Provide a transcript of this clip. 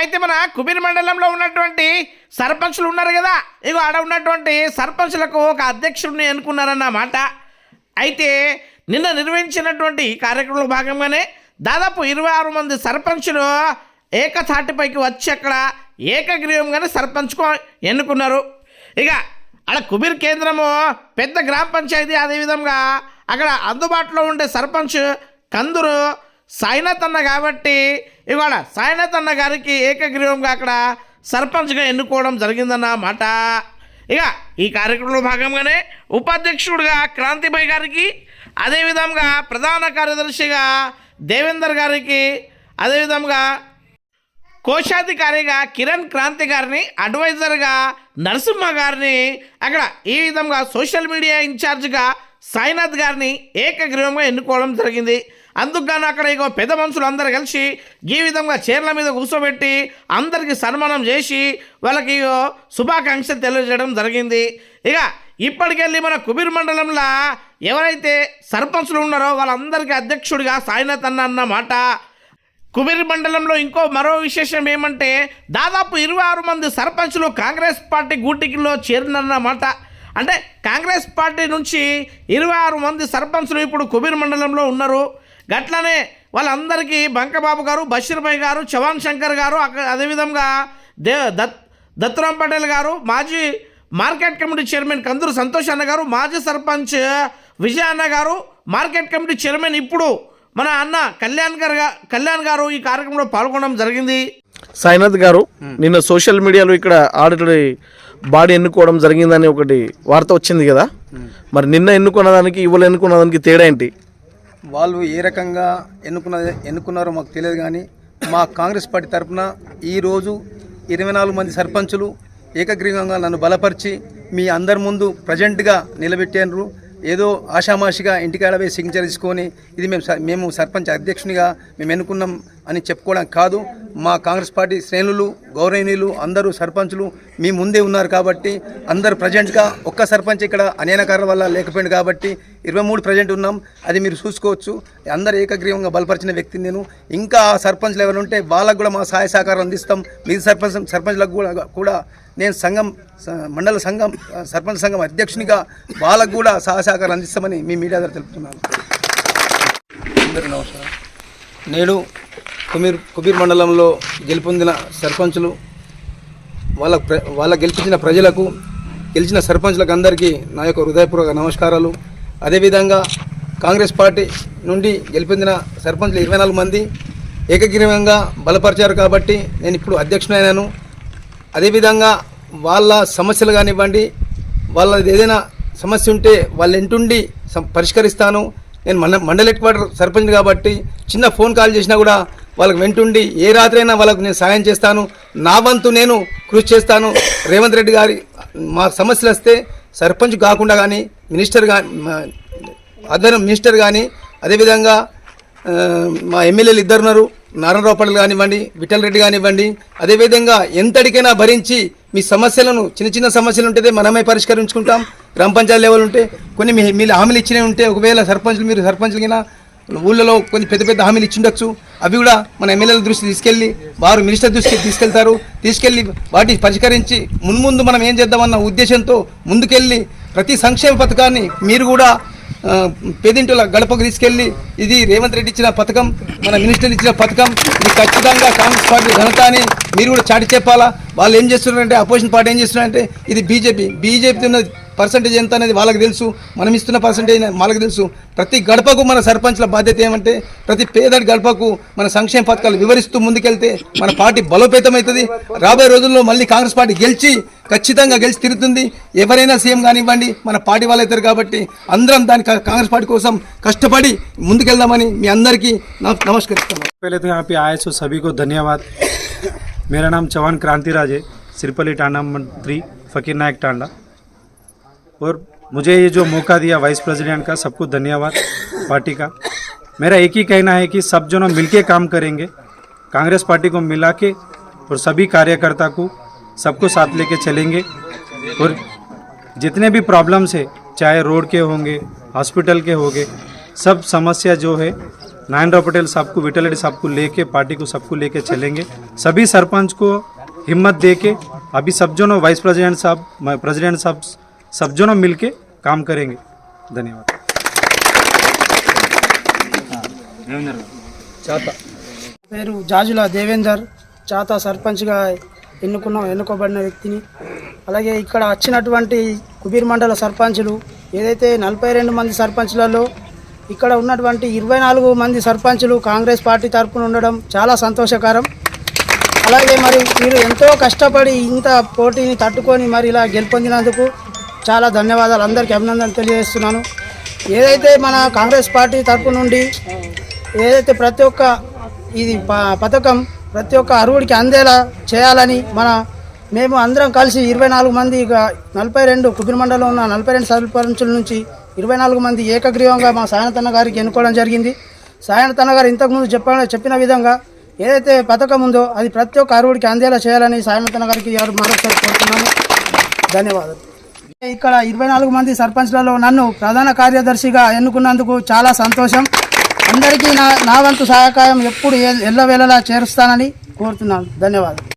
అయితే మన కుబీర్ మండలంలో ఉన్నటువంటి సర్పంచులు ఉన్నారు కదా ఇగో ఆడ ఉన్నటువంటి సర్పంచులకు ఒక అధ్యక్షుడిని ఎన్నుకున్నారన్నమాట. అయితే నిన్న నిర్వహించినటువంటి ఈ కార్యక్రమంలో భాగంగానే దాదాపు ఇరవై ఆరు మంది సర్పంచులు ఏకతాటిపైకి వచ్చి అక్కడ ఏకగ్రీవంగానే సర్పంచ్కు ఎన్నుకున్నారు. ఇక అక్కడ కుబీర్ కేంద్రము పెద్ద గ్రామ పంచాయతీ అదేవిధంగా అక్కడ అందుబాటులో ఉండే సర్పంచ్ కందురు సాయినాథ్ అన్న కాబట్టి ఇవాళ సాయినాథ్ అన్న గారికి ఏకగ్రీవంగా అక్కడ సర్పంచ్గా ఎన్నుకోవడం జరిగిందన్న మాట. ఇక ఈ కార్యక్రమంలో భాగంగానే ఉపాధ్యక్షుడిగా క్రాంతిభాయ్ గారికి అదేవిధంగా ప్రధాన కార్యదర్శిగా దేవేందర్ గారికి అదేవిధంగా కోశాధికారిగా కిరణ్ క్రాంతి గారిని అడ్వైజర్గా నరసింహ గారిని అక్కడ ఈ విధంగా సోషల్ మీడియా ఇన్ఛార్జ్గా సాయినాథ్ గారిని ఏకగ్రీవంగా ఎన్నుకోవడం జరిగింది. అందుకుగాను అక్కడ ఇగో పెద్ద మనుషులు అందరు కలిసి ఈ విధంగా చీరల మీద కూర్చోబెట్టి అందరికీ సన్మానం చేసి వాళ్ళకి శుభాకాంక్షలు తెలియజేయడం జరిగింది. ఇక ఇప్పటికెళ్ళి మన కుబీర్ మండలంలో ఎవరైతే సర్పంచులు ఉన్నారో వాళ్ళందరికీ అధ్యక్షుడిగా సాయినాథ్ అన్న అన్నమాట కుబీర్ మండలంలో ఇంకో మరో విశేషం ఏమంటే దాదాపు ఇరవై ఆరు మంది సర్పంచులు కాంగ్రెస్ పార్టీ గూటికిలో చేరినన్నమాట అంటే కాంగ్రెస్ పార్టీ నుంచి ఇరవై ఆరు మంది సర్పంచులు ఇప్పుడు కుబీర్ మండలంలో ఉన్నారు. గట్లనే వాళ్ళందరికీ బంకబాబు గారు బషీర్భాయ్ గారు చవాన్ శంకర్ గారు అక్క- అదేవిధంగా దే దత్ దత్తురాం పటేల్ గారు మాజీ market committee chairman Kanduru Santosh అన్న గారు మాజీ సర్పంచ్ విజయ అన్న గారు మార్కెట్ కమిటీ చైర్మన్ ఇప్పుడు మన అన్న కళ్యాణ్ గారు కళ్యాణ్ గారు ఈ కార్యక్రమంలో పాల్గొనడం జరిగింది. సాయినాథ్ గారు నిన్న సోషల్ మీడియాలో ఇక్కడ ఆడిటర్ బాడీ ఎన్నుకోవడం జరిగిందని ఒకటి వార్త వచ్చింది కదా? మరి నిన్న ఎన్నుకున్న దానికి ఇవాళ ఎన్నుకున్న దానికి తేడా ఏంటి? వాళ్ళు ఏ రకంగా ఎన్నుకున్న ఎన్నుకున్నారో మాకు తెలియదు కానీ మా కాంగ్రెస్ పార్టీ తరఫున ఈరోజు ఇరవై నాలుగు మంది సర్పంచులు ఏకగ్రీవంగా నన్ను బలపరిచి మీ అందరి ముందు ప్రజెంట్గా నిలబెట్టారు. ఏదో ఆషామాషిగా ఇంటికాడ పోయి సిగ్నేచర్ తీసుకొని ఇది మేము స- మేము సర్పంచ్ అధ్యక్షునిగా మేము ఎన్నుకున్నాం అని చెప్పుకోవడం కాదు. మా కాంగ్రెస్ పార్టీ శ్రేణులు గౌరవనీయులు అందరూ సర్పంచులు మీ ముందే ఉన్నారు కాబట్టి అందరు ప్రజెంట్గా ఒక్క సర్పంచ్ ఇక్కడ అనేక వల్ల లేకపోయింది కాబట్టి ఇరవై మూడు ప్రజెంట్ ఉన్నాం. అది మీరు చూసుకోవచ్చు. అందరు ఏకగ్రీవంగా బలపరిచిన వ్యక్తిని నేను. ఇంకా ఆ సర్పంచ్లు ఎవరు ఉంటే వాళ్ళకు కూడా మా సహాయ సహకారం అందిస్తాం. మీ సర్పంచ్ సర్పంచ్లకు కూడా కూడా నేను సంఘం స- మండల సంఘం సర్పంచ్ సంఘం అధ్యక్షునిగా వాళ్ళకు కూడా సహాయ సహకారం అందిస్తామని మీ మీడియా ద్వారా తెలుపుతున్నాను. అందరూ నమస్కారం. నేడు కుమీర్ కుబీర్ మండలంలో గెలుపొందిన సర్పంచులు వాళ్ళ ప్ర వాళ్ళ గెలిపించిన ప్రజలకు గెలిచిన సర్పంచ్లకు అందరికీ నా యొక్క హృదయపూర్వక నమస్కారాలు. అదేవిధంగా కాంగ్రెస్ పార్టీ నుండి గెలిపొందిన సర్పంచ్లు ఇరవై నాలుగు మంది ఏకగ్రీవంగా బలపరిచారు కాబట్టి నేను ఇప్పుడు అధ్యక్షుడైనాను. అదేవిధంగా వాళ్ళ సమస్యలు కానివ్వండి వాళ్ళ ఏదైనా సమస్య ఉంటే వాళ్ళ ఇంటుండి సం- పరిష్కరిస్తాను. నేను మండ మండల హెడ్ క్వార్టర్ సర్పంచ్ కాబట్టి చిన్న ఫోన్ కాల్ చేసినా కూడా వాళ్ళకి వెంటుండి ఏ రాత్రైనా వాళ్ళకు నేను సాయం చేస్తాను. నా వంతు నేను కృషి చేస్తాను. రేవంత్ రెడ్డి గారి మా సమస్యలు వస్తే సర్పంచ్ కాకుండా కానీ మినిస్టర్ కానీ అదర్ మినిస్టర్ కానీ అదేవిధంగా మా ఎమ్మెల్యేలు ఇద్దరు ఉన్నారు నారాయణరావు పటేల్ కానివ్వండి విఠల్ రెడ్డి కానివ్వండి అదేవిధంగా ఎంతటికైనా భరించి మీ సమస్యలను చిన్న చిన్న సమస్యలు ఉంటే మనమే పరిష్కరించుకుంటాం. గ్రామ పంచాయతీ లెవెల్ ఉంటే కొన్ని మీ మీరు హామీలు ఇచ్చినవి ఉంటే ఒకవేళ సర్పంచులు మీరు సర్పంచులు ఊళ్ళలో కొన్ని పెద్ద పెద్ద హామీలు ఇచ్చిండొచ్చు. అవి కూడా మన ఎమ్మెల్యేల దృష్టి తీసుకెళ్ళి వారు మినిస్టర్ దృష్టికి తీసుకెళ్తారు. తీసుకెళ్ళి వాటిని పరిష్కరించి మున్ముందు మనం ఏం చేద్దామన్న ఉద్దేశంతో ముందుకెళ్ళి ప్రతి సంక్షేమ పథకాన్ని మీరు కూడా పేదింటుల గడపకు తీసుకెళ్ళి ఇది రేవంత్ రెడ్డి ఇచ్చిన పథకం మన మినిస్టర్ ఇచ్చిన పథకం ఇది ఖచ్చితంగా కాంగ్రెస్ పార్టీ ఘనత అని మీరు కూడా చాటి చెప్పాలా? వాళ్ళు ఏం చేస్తున్నారంటే అపోజిషన్ పార్టీ ఏం చేస్తున్నారంటే ఇది బీజేపీ. బీజేపీ పర్సంటేజ్ ఎంత అనేది వాళ్ళకి తెలుసు మనం ఇస్తున్న పర్సంటేజ్ వాళ్ళకి తెలుసు ప్రతి గడపకు మన సర్పంచ్ల బాధ్యత ఏమంటే ప్రతి పేదడి గడపకు మన సంక్షేమ పథకాలు వివరిస్తూ ముందుకెళ్తే మన పార్టీ బలోపేతమవుతుంది రాబోయే రోజుల్లో మళ్ళీ కాంగ్రెస్ పార్టీ గెలిచి ఖచ్చితంగా గెలిచి తిరుగుతుంది ఎవరైనా సీఎం కానివ్వండి మన పార్టీ వాళ్ళు అవుతారు కాబట్టి అందరం దాని కా- కాంగ్రెస్ పార్టీ కోసం కష్టపడి ముందుకెళ్దామని మీ అందరికీ నమ- నమస్కరిస్తున్నాను पहले तो यहाँ पे आए सो सभी को धन्यवाद मेरा नाम चौहान क्रांतिराज है सिरपली टांडा मंत्री फ़कीर नायक टांडा और मुझे ये जो मौका दिया वाइस प्रेसिडेंट का, सबको धन्यवाद पार्टी का। मेरा एक ही कहना है कि सब जनों मिलके काम करेंगे, कांग्रेस पार्टी को मिला के और सभी कार्यकर्ता को, सबको साथ लेके चलेंगे। और जितने भी प्रॉब्लम्स है, चाहे रोड के होंगे, हॉस्पिटल के होंगे, सब समस्या जो है नारायणराव पटेल साहब को विठल रेड्डी साहब को लेके, पार्टी को सबको लेके चलेंगे। सभी सरपंच को हिम्मत दे के अभी सब जनों, वाइस प्रेसिडेंट साहब प्रेसिडेंट साहब सब जनों मिल के काम करेंगे धन्यवाद పేరు జాజుల దేవేందర్ చాతా సర్పంచ్గా ఎన్నుకున్న ఎన్నుకోబడిన వ్యక్తిని అలాగే ఇక్కడ వచ్చినటువంటి కుబీర్ మండల సర్పంచులు ఏదైతే నలభై రెండు మంది సర్పంచ్లలో ఇక్కడ ఉన్నటువంటి ఇరవై నాలుగు మంది సర్పంచులు కాంగ్రెస్ పార్టీ తరపున ఉండడం చాలా సంతోషకరం అలాగే మరి మీరు ఎంతో కష్టపడి ఇంత పోటీని తట్టుకొని మరి ఇలా గెలుపొందినందుకు చాలా ధన్యవాదాలు. అందరికీ అభినందనలు తెలియజేస్తున్నాను. ఏదైతే మన కాంగ్రెస్ పార్టీ తరపు నుండి ఏదైతే ప్రతి ఒక్క ఇది ప- పథకం ప్రతి ఒక్క అరువుడికి అందేలా చేయాలని మన మేము అందరం కలిసి ఇరవై నాలుగు మంది ఇక నలభై రెండు కుబిర్ మండలంలో ఉన్న నలభై రెండు సర్పంచుల నుంచి ఇరవై నాలుగు మంది ఏకగ్రీవంగా మా సాయనతన్న గారికి ఎన్నుకోవడం జరిగింది. సాయనతన్న గారు ఇంతకుముందు చెప్ప చెప్పిన విధంగా ఏదైతే పథకం ఉందో అది ప్రతి ఒక్క అరువుడికి అందేలా చేయాలని సాయనతన్న గారికి మరొకసారి కోరుతున్నాము ధన్యవాదాలు. ఇక్కడ ఇరవై నాలుగు మంది సర్పంచ్లలో నన్ను ప్రధాన కార్యదర్శిగా ఎన్నుకున్నందుకు చాలా సంతోషం. అందరికీ నా నా వంతు సహకారం ఎప్పుడు ఎల్లవేళలా చేరుస్తానని కోరుతున్నాను. ధన్యవాదాలు.